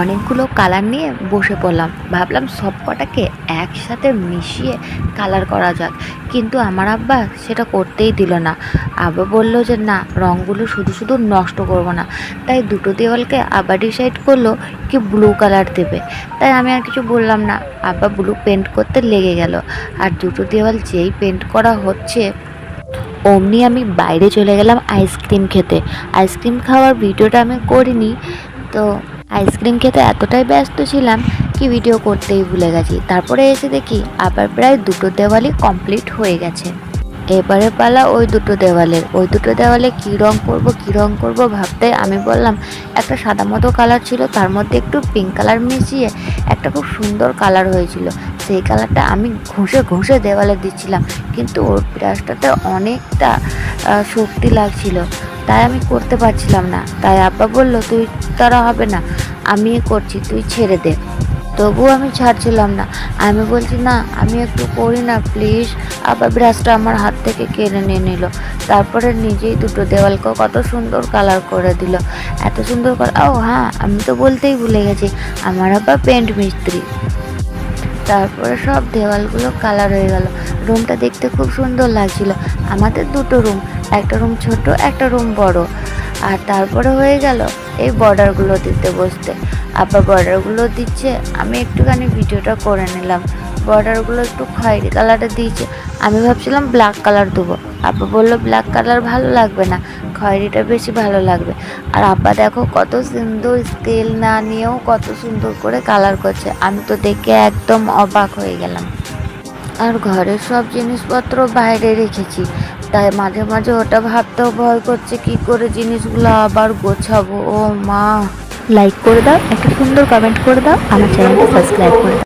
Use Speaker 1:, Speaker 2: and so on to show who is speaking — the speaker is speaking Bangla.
Speaker 1: অনেকগুলো কালার নিয়ে বসে পড়লাম। ভাবলাম সব কটাকে একসাথে মিশিয়ে কালার করা যাক। কিন্তু আমার আব্বা সেটা করতেই দিল না। আব্বা বলল যে, না, রঙগুলো শুধু শুধু নষ্ট করব না। তাই দুটো দেওয়ালকে আবার ডিসাইড করল কি ব্লু কালার দেবে। তাই আমি আর কিছু বললাম না। আব্বা ব্লু পেন্ট করতে লেগে গেল। আর দুটো দেওয়াল যেই পেন্ট করা হচ্ছে, অমনি আমি বাইরে চলে গেলাম আইসক্রিম খেতে। আইসক্রিম খাওয়ার ভিডিওটা আমি করিনি। তো আইসক্রিম খেতে এতটাই ব্যস্ত ছিলাম কি ভিডিও করতেই ভুলে গেছি। তারপরে এসে দেখি আবার প্রায় দুটো দেওয়ালই কমপ্লিট হয়ে গেছে। এবারে পালা ওই দুটো দেওয়ালের। ওই দুটো দেওয়ালে কী রং করব, কী রং করব ভাবতে আমি বললাম, একটা সাদা মতো কালার ছিল, তার মধ্যে একটু পিঙ্ক কালার মিশিয়ে একটা খুব সুন্দর কালার হয়েছিল। সেই কালারটা আমি ঘষে ঘষে দেওয়ালে দিচ্ছিলাম, কিন্তু ওর ব্রাশটাতে অনেকটা শক্তি লাগছিল। তাই আমি করতে পারছিলাম না। তাই আব্বা বলল, তুই তারা হবে না আমি করছি, তুই ছেড়ে দে। তবুও আমি ছাড়ছিলাম না। আমি বলছি, না, আমি একটু করি না, প্লিজ। আবার ব্রাশটা আমার হাত থেকে কেড়ে নিয়ে নিল। তারপরে নিজেই দুটো দেওয়ালকে কত সুন্দর কালার করে দিল। এত সুন্দর কালার ও হ্যাঁ আমি তো বলতেই ভুলে গেছি, আমার আবার পেন্ট মিস্ত্রি। তারপরে সব দেওয়ালগুলো কালার হয়ে গেল। রুমটা দেখতে খুব সুন্দর লাগছিল। আমাদের দুটো রুম একটা রুম ছোট, একটা রুম বড়। আর তারপরে হয়ে গেল এই বর্ডারগুলো দিতে বসতে। আবার বর্ডারগুলো দিচ্ছে, আমি একটুখানি ভিডিওটা করে নিলাম। বর্ডারগুলো একটু খয়েরি কালারে দিয়েছে। আমি ভাবছিলাম ব্ল্যাক কালার দেবো। আব্বা বলল ব্ল্যাক কালার ভালো লাগবে না। খয়েরিটা বেশি ভালো লাগবে। আর আব্বা দেখো কত সুন্দর স্কেল না নিয়েও কত সুন্দর করে কালার করছে। আমি তো দেখে একদম অবাক হয়ে গেলাম। আর ঘরের সব জিনিসপত্র বাইরে রেখেছি। তাই মাঝে মাঝে ওটা ভাবতেও ভয় করছে, কি করে জিনিসগুলো আবার গোছাবো? ও মা। লাইক করে দাও, একটা সুন্দর কমেন্ট করে দাও, আমার চ্যানেলটা সাবস্ক্রাইব করে দাও।